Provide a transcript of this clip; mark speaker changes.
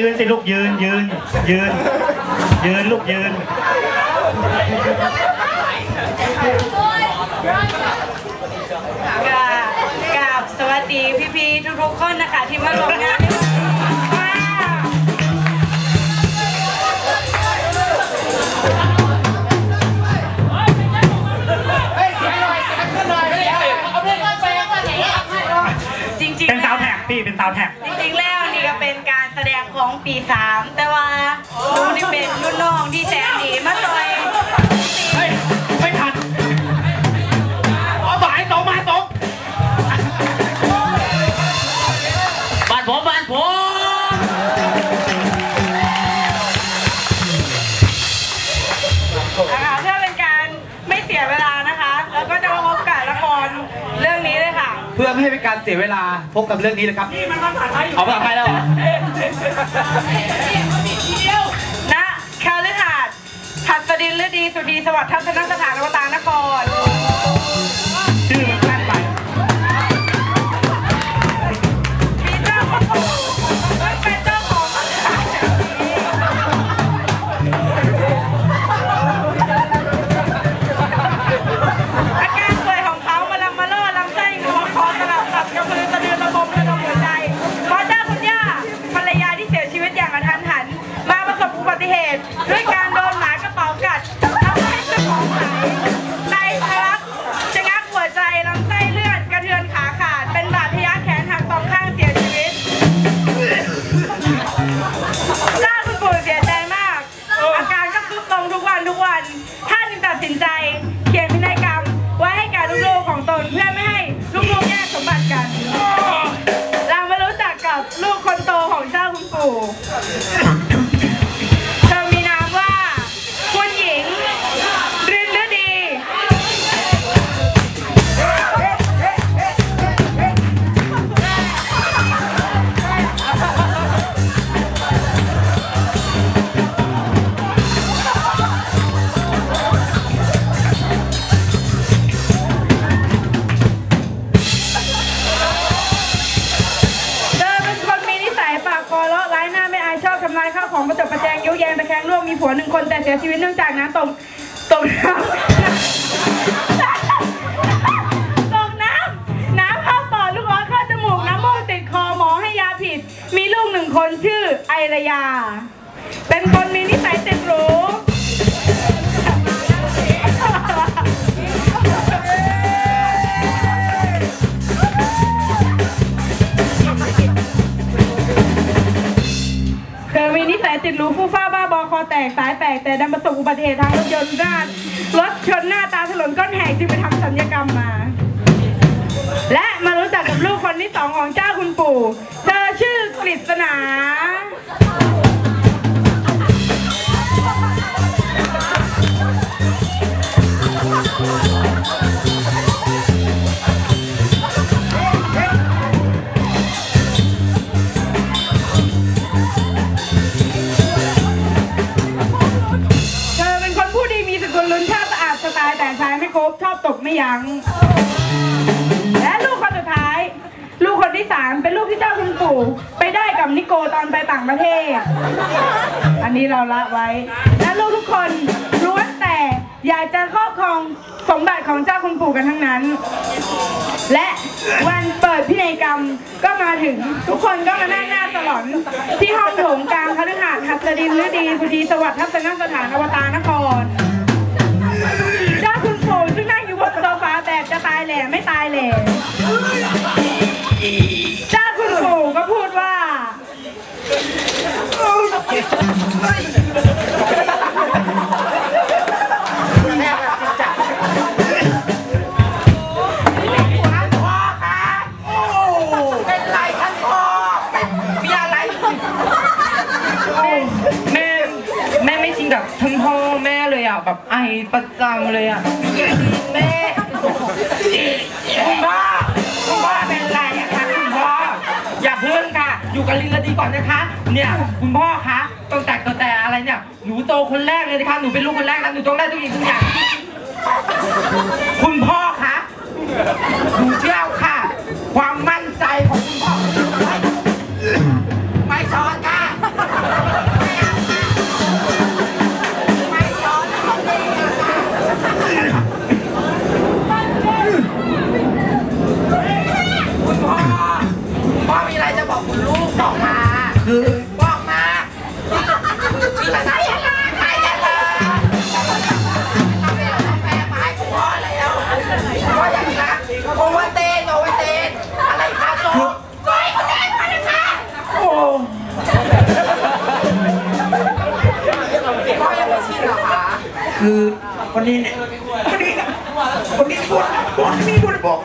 Speaker 1: ย์ยืนสิลูกยืนยืน ยืน ยืนลูกยืน
Speaker 2: กราบกราบสวัสดีพี่ๆทุกๆคนนะคะ ที่มาร่วมงานในวันนี้ว้าวจริงๆ
Speaker 1: เป็นซาวด์แท็กพี่เป็นซาวด์แท็ก
Speaker 2: จ ของปีสามแต่ว่าหนูนี่เป็นรุ่นน้องที่แสนดีมาต่อย
Speaker 1: เฮ้ยไม่ทันสายตรงมาตรง
Speaker 3: บ้านผมบ้าน
Speaker 2: พื่อไม่
Speaker 3: ให้เป็นการเสียเวลาพบกับเรื่องนี้เลยครับ
Speaker 1: นี่มันภาษาไทย
Speaker 3: เอาภาษาไทยแล้วเหรอ
Speaker 2: ณคาลือหาดหัดสดินฤดีสุดีสวัสดิ์ทัศนสถานอวตารนครา ชอบทำลายข้าวของประจบประแจงยุแยงตะแคงร่วงมีผัวหนึ่งคนแต่เสียชีวิตเนื่องจากน้ำตกตกน้ำตกน้ำน้ำเข้าปอดลูกอ้อนเข้าจมูกน้ำมูกติดคอหมอให้ยาผิด มีลูกหนึ่งคนชื่อไอระยา เป็นคน มีนิสัยติดหรูฟู่ฟ้าบ้าบอคอแตกสายแตกแต่ดันประสบอุบัติเหตุทางรถยนต์ด้านรถชนหน้าตาถลนก้อนแหกจึงไปทำสัญญกรรมมา และมารู้จักกับลูกคนที่สองของเจ้าคุณปู่เจ้าาดสไตล์แต่งชายไม่ครบชอบตกไม่ยัง้งและลูกคนสุดท้าย ลูกคนที่สามเป็นลูกที่เจ้าคุณปู่ไปได้กับนิโกตอนไปต่างประเทศ อันนี้เราละไว้ และลูกทุกคนล้วนแต่อยากจะครอบครองสมบัติของเจ้าคุณปู่กันทั้งนั้น และวันเปิดพินัยกรรมก็มาถึงทุกคนก็มานั่งหน้าสลอนที่ห้องโถงกลางคฤหาสน์หัสดินฤดีสุดีสวัสดิ์ทัศนสถานอวตารนคร แม่แม่
Speaker 4: ไม่ชินกับทั้งพ่อแม่เลยอะแบบไอประจำเลยอะแม่คุณพ่อคุณพ่อเป็นไรอะคะคุณพ่ออย่าเพิ่งค่ะ อยู่กับลินละดีก่อนนะคะ เนี่ยคุณพ่อคะ หนูโตคนแรกเลยนะคะหนูเป็นลูกคนแรกนะหนูต้องได้ทุกอย่างทุกอย่าง คุณพ่อคะหนูเชื่อค่ะ ความมั่นใจของคุณพ่อ ไม่
Speaker 3: สอ
Speaker 4: นค่ะ ไม่สอนเขาดีค่ะคุณพ่อคุณพ่อมีอะไรจะบอกคุณลูกบอกมาคือ คื
Speaker 3: อคนนี้เนี่ยคนนี้คนนี้พูดบอก
Speaker 4: ไม่พูด
Speaker 3: บอก